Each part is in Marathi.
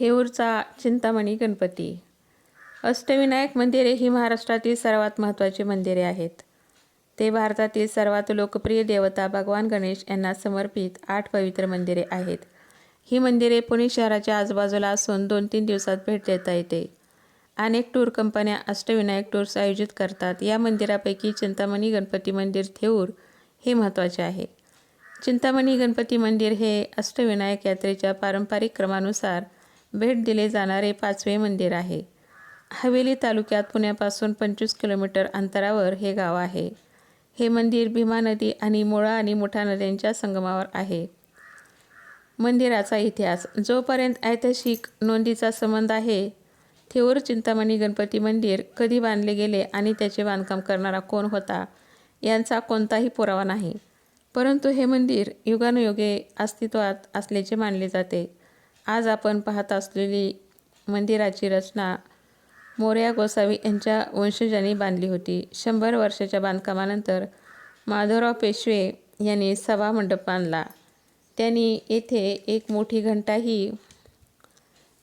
थेऊरचा चिंतामणी गणपती. अष्टविनायक मंदिरे ही महाराष्ट्रातील सर्वात महत्त्वाची मंदिरे आहेत. ते भारतातील सर्वात लोकप्रिय देवता भगवान गणेश यांना समर्पित आठ पवित्र मंदिरे आहेत. ही मंदिरे पुणे शहराच्या आजूबाजूला असून दोन तीन दिवसात भेट देता येते. अनेक टूर कंपन्या अष्टविनायक टूर्स आयोजित करतात. या मंदिरापैकी चिंतामणी गणपती मंदिर थेऊर हे महत्त्वाचे आहे. चिंतामणी गणपती मंदिर हे अष्टविनायक यात्रेच्या पारंपरिक क्रमानुसार भेट दिले जाणारे पाचवे मंदिर आहे. हवेली तालुक्यात पुण्यापासून पंचवीस किलोमीटर अंतरावर हे गाव आहे. हे मंदिर भीमा नदी आणि मुळा आणि मुठा नद्यांच्या संगमावर आहे. मंदिराचा इतिहास जोपर्यंत ऐतिहासिक नोंदीचा संबंध आहे थेऊर चिंतामणी गणपती मंदिर कधी बांधले गेले आणि त्याचे बांधकाम करणारा कोण होता यांचा कोणताही पुरावा नाही. परंतु हे मंदिर युगानुयुगे अस्तित्वात असल्याचे मानले जाते. आज आपण पाहत असलेली मंदिराची रचना मोर्या गोसावी यांच्या वंशजांनी बांधली होती. शंभर वर्षाच्या बांधकामानंतर माधवराव पेशवे यांनी सभामंडप बांधला. त्यांनी येथे एक मोठी घंटाही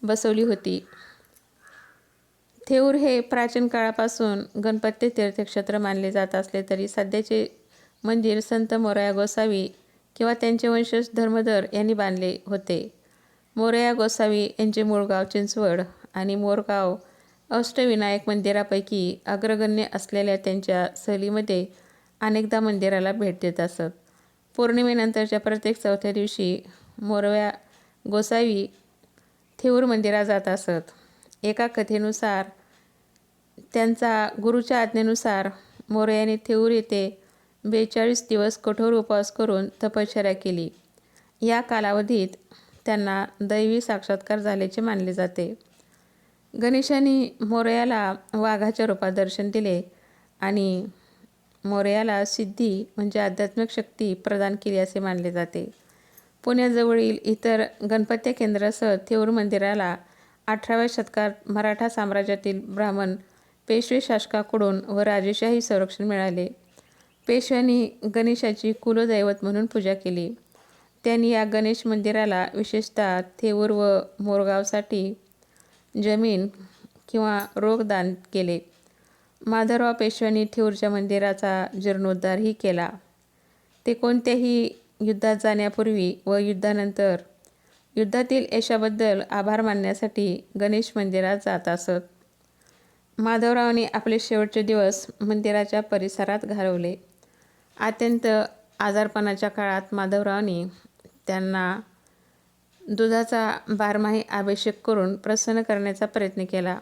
बसवली होती. थेऊर हे प्राचीन काळापासून गणपती तीर्थक्षेत्र मानले जात असले तरी सध्याचे मंदिर संत मोरया गोसावी किंवा त्यांचे वंशज धर्मधर यांनी बांधले होते. मोरया गोसावी यांचे मूळ गाव चिंचवड आणि मोरगाव अष्टविनायक मंदिरापैकी अग्रगण्य असलेल्या त्यांच्या सहलीमध्ये अनेकदा मंदिराला भेट देत असत. पौर्णिमेनंतरच्या प्रत्येक चौथ्या दिवशी मोरव्या गोसावी थेऊर मंदिरात जात असत. एका कथेनुसार त्यांचा गुरुच्या आज्ञेनुसार मोरयाने थेऊर येथे बेचाळीस दिवस कठोर उपवास करून तपश्चर्या केली. या कालावधीत त्यांना दैवी साक्षात्कार झाल्याचे मानले जाते. गणेशाने मोरयाला वाघाच्या रूपात दर्शन दिले आणि मोरयाला सिद्धी म्हणजे आध्यात्मिक शक्ती प्रदान केली असे मानले जाते. पुण्याजवळील इतर गणपत्य केंद्रासह थेऊर मंदिराला अठराव्या शतकात मराठा साम्राज्यातील ब्राह्मण पेशवे शासकाकडून व राजेशाही संरक्षण मिळाले. पेशव्यांनी गणेशाची कुलदैवत म्हणून पूजा केली. त्यांनी या गणेश मंदिराला विशेषतः थेऊर व मोरगावसाठी जमीन किंवा रोगदान केले. माधवराव पेशव्यांनी थेऊरच्या मंदिराचा जीर्णोद्धारही केला. ते कोणत्याही युद्धात जाण्यापूर्वी व युद्धानंतर युद्धातील यशाबद्दल आभार मानण्यासाठी गणेश मंदिरात जात असत. माधवरावाने आपले शेवटचे दिवस मंदिराच्या परिसरात घालवले. अत्यंत आजारपणाच्या काळात माधवरावांनी त्यांना दुधाचा बारमाही अभिषेक करून प्रसन्न करण्याचा प्रयत्न केला.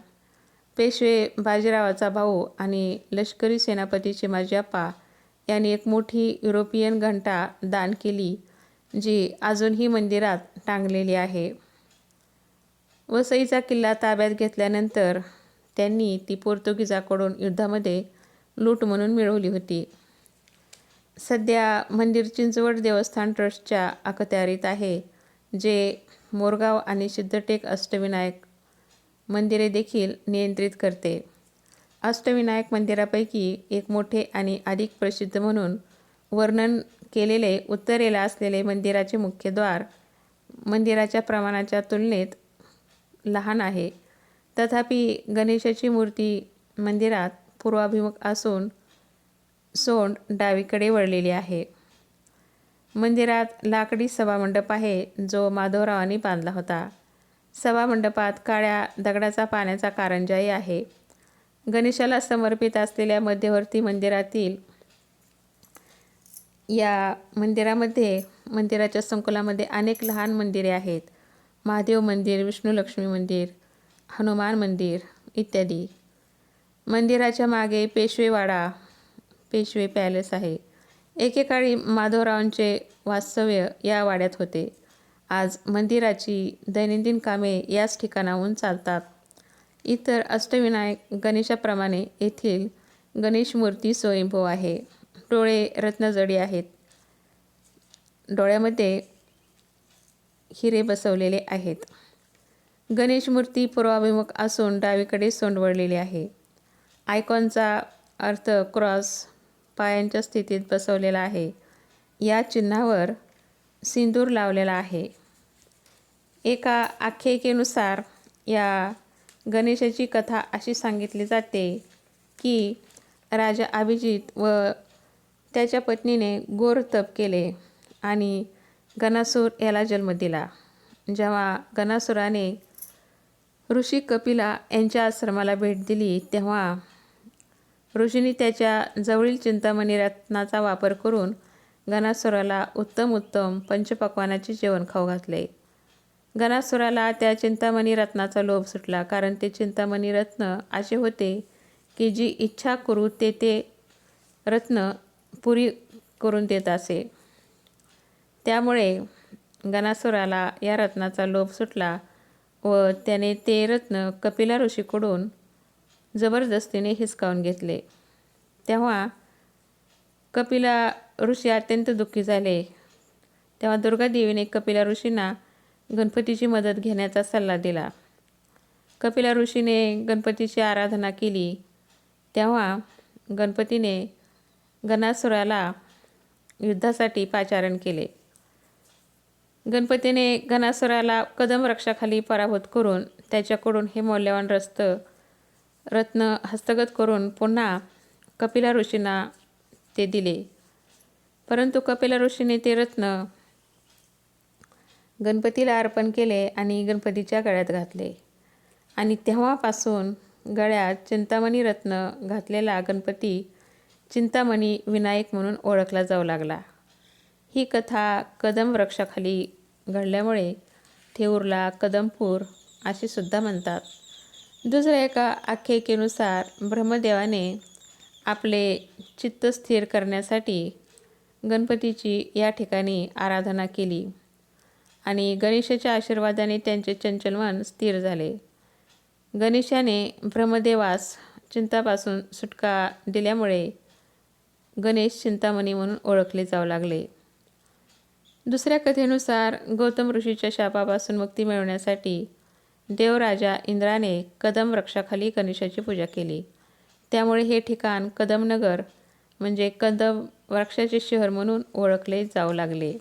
पेशवे बाजीरावाचा भाऊ आणि लष्करी सेनापती चिमाजीप्पा यांनी एक मोठी युरोपियन घंटा दान केली जी अजूनही मंदिरात टांगलेली आहे. वसईचा किल्ला ताब्यात घेतल्यानंतर त्यांनी ती पोर्तुगीजाकडून युद्धामध्ये लूट म्हणून मिळवली होती. सध्या मंदिर चिंचवड देवस्थान ट्रस्टच्या अखत्यारीत आहे जे मोरगाव आणि सिद्धटेक अष्टविनायक मंदिरे देखील नियंत्रित करते. अष्टविनायक मंदिरापैकी एक मोठे आणि अधिक प्रसिद्ध म्हणून वर्णन केलेले उत्तरेला असलेले मंदिराचे मुख्य द्वार मंदिराच्या प्रमाणाच्या तुलनेत लहान आहे. तथापि गणेशाची मूर्ती मंदिरात पूर्वाभिमुख असून सोंड डावीकडे वळलेली आहे. मंदिरात लाकडी सभामंडप आहे जो माधवरावांनी बांधला होता. सभामंडपात काळ्या दगडाचा पाण्याचा कारंजाही आहे. गणेशाला समर्पित असलेल्या मध्यवर्ती मंदिरातील या मंदिरामध्ये मंदिराच्या संकुलामध्ये अनेक लहान मंदिरे आहेत. महादेव मंदिर विष्णू लक्ष्मी मंदिर हनुमान मंदिर इत्यादी. मंदिराच्या मागे पेशवेवाडा पेशवे पॅलेस आहे. एकेकाळी माधवरावांचे वास्तव्य या वाड्यात होते. आज मंदिराची दैनंदिन कामे याच ठिकाणाहून चालतात. इतर अष्टविनायक गणेशाप्रमाणे येथील गणेश मूर्ती स्वयंभू आहे. डोळे रत्नजडी आहेत. डोळ्यामध्ये हिरे बसवलेले आहेत. गणेश मूर्ती पूर्वाभिमुख असून डावीकडे सोंडवळलेली आहे. आयकॉनचा अर्थ क्रॉस पायांच्या स्थितीत बसवलेला आहे. या चिन्हावर सिंदूर लावलेला आहे. एका आख्यायिकेनुसार या गणेशाची कथा अशी सांगितली जाते की राजा अभिजित व त्याच्या पत्नीने गोर तप केले आणि गणासूर याला जन्म दिला. जेव्हा गणासुराने ऋषी कपिला यांच्या आश्रमाला भेट दिली तेव्हा ऋषींनी त्याच्या जवळील चिंतामणी रत्नाचा वापर करून गणासुराला उत्तम उत्तम पंचपक्वानाचे जेवण खाऊ घातले. गणासुराला त्या चिंतामणी रत्नाचा लोभ सुटला कारण ते चिंतामणी रत्न असे होते की जी इच्छा करू ते ते रत्न पुरी करून देत असे. त्यामुळे गणासुराला या रत्नाचा लोभ सुटला व त्याने ते रत्न कपिला ऋषीकडून जबरदस्तीने हिसकावून घेतले. तेव्हा कपिला ऋषी अत्यंत दुःखी झाले. तेव्हा दुर्गादेवीने कपिला ऋषींना गणपतीची मदत घेण्याचा सल्ला दिला. कपिला ऋषीने गणपतीची आराधना केली. तेव्हा गणपतीने गणासुराला युद्धासाठी पाचारण केले. गणपतीने गणासुराला कदम रक्षाखाली पराभूत करून त्याच्याकडून हे मौल्यवान रस्त रत्न हस्तगत करून पुन्हा कपिला ऋषींना ते दिले. परंतु कपिला ऋषीने ते रत्न गणपतीला अर्पण केले आणि गणपतीच्या गळ्यात घातले. आणि तेव्हापासून गळ्यात चिंतामणी रत्न घातलेला गणपती चिंतामणी विनायक म्हणून ओळखला जाऊ लागला. ही कथा कदम वृक्षाखाली घडल्यामुळे थेऊरला कदमपूर असे सुद्धा म्हणतात. दुसऱ्या एका आख्यायिकेनुसार ब्रह्मदेवाने आपले चित्त स्थिर करण्यासाठी गणपतीची या ठिकाणी आराधना केली. आणि गणेशाच्या आशीर्वादाने त्यांचे चंचल मन स्थिर झाले. गणेशाने ब्रह्मदेवास चिंतापासून सुटका दिल्यामुळे गणेश चिंतामणी म्हणून ओळखले जाऊ लागले. दुसऱ्या कथेनुसार गौतम ऋषीच्या शापापासून मुक्ती मिळवण्यासाठी देवराजा इंद्राने कदम वृक्षाखाली गणेशाची पूजा केली. त्यामुळे हे ठिकाण कदमनगर म्हणजे कदम वृक्षाचे शहर म्हणून ओळखले जाऊ लागले.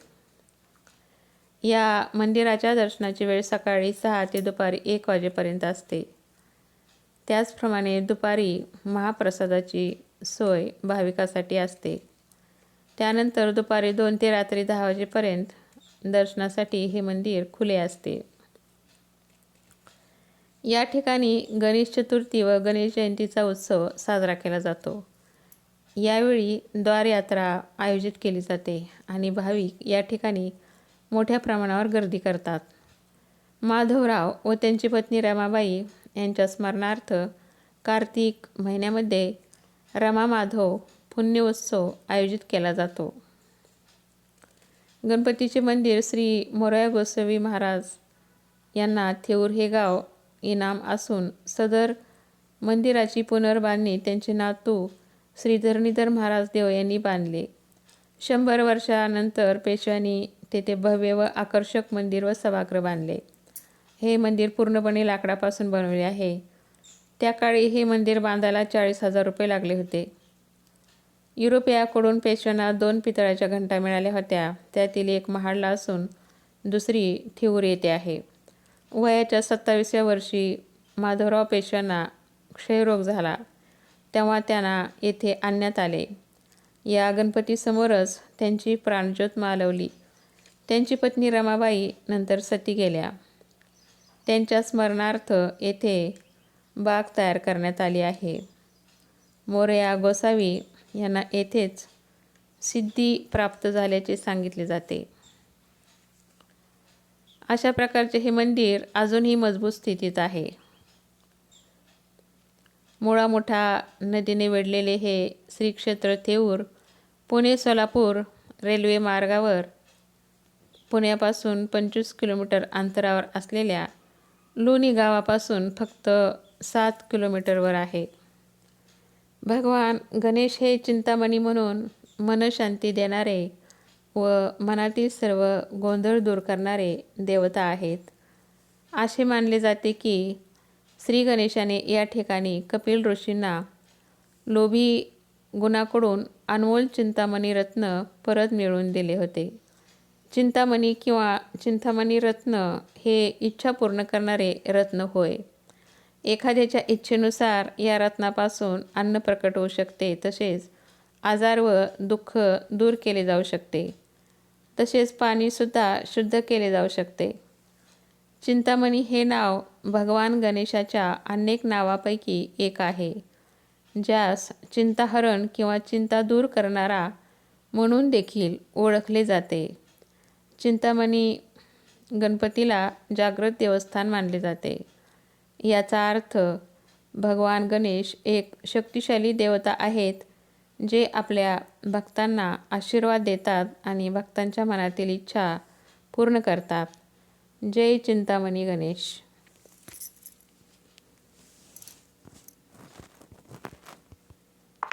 या मंदिराच्या दर्शनाची वेळ सकाळी सहा ते दुपारी एक वाजेपर्यंत असते. त्याचप्रमाणे दुपारी महाप्रसादाची सोय भाविकासाठी असते. त्यानंतर दुपारी दोन ते रात्री दहा वाजेपर्यंत दर्शनासाठी हे मंदिर खुले असते. या ठिकाणी गणेश चतुर्थी व गणेश जयंतीचा उत्सव साजरा केला जातो. यावेळी द्वारयात्रा आयोजित केली जाते आणि भाविक या ठिकाणी मोठ्या प्रमाणावर गर्दी करतात. माधवराव व त्यांची पत्नी रमाबाई यांच्या स्मरणार्थ कार्तिक महिन्यामध्ये रमा माधव पुण्योत्सव आयोजित केला जातो. गणपतीचे मंदिर श्री मोरया गोसावी महाराज यांना थेऊर हे गाव इनाम असून सदर मंदिराची पुनर्बांधणी त्यांचे नातू श्री धरणीधर महाराज देव यांनी बांधले. शंभर वर्षानंतर पेशव्यांनी तेथे भव्य व आकर्षक मंदिर व सभागृह बांधले. हे मंदिर पूर्णपणे लाकडापासून बनवले आहे. त्या काळी हे मंदिर बांधायला चाळीस हजार रुपये लागले होते. युरोपियाकडून पेशव्यांना दोन पितळाच्या घंटा मिळाल्या होत्या. त्यातील एक महाडला असून दुसरी ठिऊर येथे आहे. वयाच्या सत्तावीसव्या वर्षी माधवराव पेशव्यांना क्षयरोग झाला. तेव्हा त्यांना येथे आणण्यात आले. या गणपतीसमोरच त्यांची प्राणज्योत मालवली. त्यांची पत्नी रमाबाई नंतर सती गेल्या. त्यांच्या स्मरणार्थ येथे बाग तयार करण्यात आली आहे. मोरया गोसावी यांना येथेच सिद्धी प्राप्त झाल्याचे सांगितले जाते. अशा प्रकारचे हे मंदिर अजूनही मजबूत स्थितीत आहे. मुळा मोठा नदीने वेढलेले हे श्रीक्षेत्र थेऊर पुणे सोलापूर रेल्वे मार्गावर पुण्यापासून पंचवीस किलोमीटर अंतरावर असलेल्या लोणी गावापासून फक्त सात किलोमीटरवर आहे. भगवान गणेश हे चिंतामणी म्हणून मनशांती देणारे व मनातील सर्व गोंधळ दूर करणारे देवता आहेत. असे मानले जाते की श्री गणेशाने या ठिकाणी कपिल ऋषींना लोभी गुणाकडून अनमोल चिंतामणी रत्न परत मिळवून दिले होते. चिंतामणी किंवा चिंतामणी रत्न हे इच्छा पूर्ण करणारे रत्न होय. एखाद्याच्या इच्छेनुसार या रत्नापासून अन्न प्रकट होऊ शकते तसेच आजार व दुःख दूर केले जाऊ शकते. तसेच पाणीसुद्धा शुद्ध केले जाऊ शकते. चिंतामणी हे नाव भगवान गणेशाच्या अनेक नावापैकी एक आहे ज्यास चिंताहरण किंवा चिंता दूर करणारा म्हणून देखील ओळखले जाते. चिंतामणी गणपतीला जागृत देवस्थान मानले जाते. याचा अर्थ भगवान गणेश एक शक्तिशाली देवता आहेत जे आपल्या भक्तांना आशीर्वाद देतात आणि भक्तांच्या मनातील इच्छा पूर्ण करतात. जय चिंतामणी गणेश.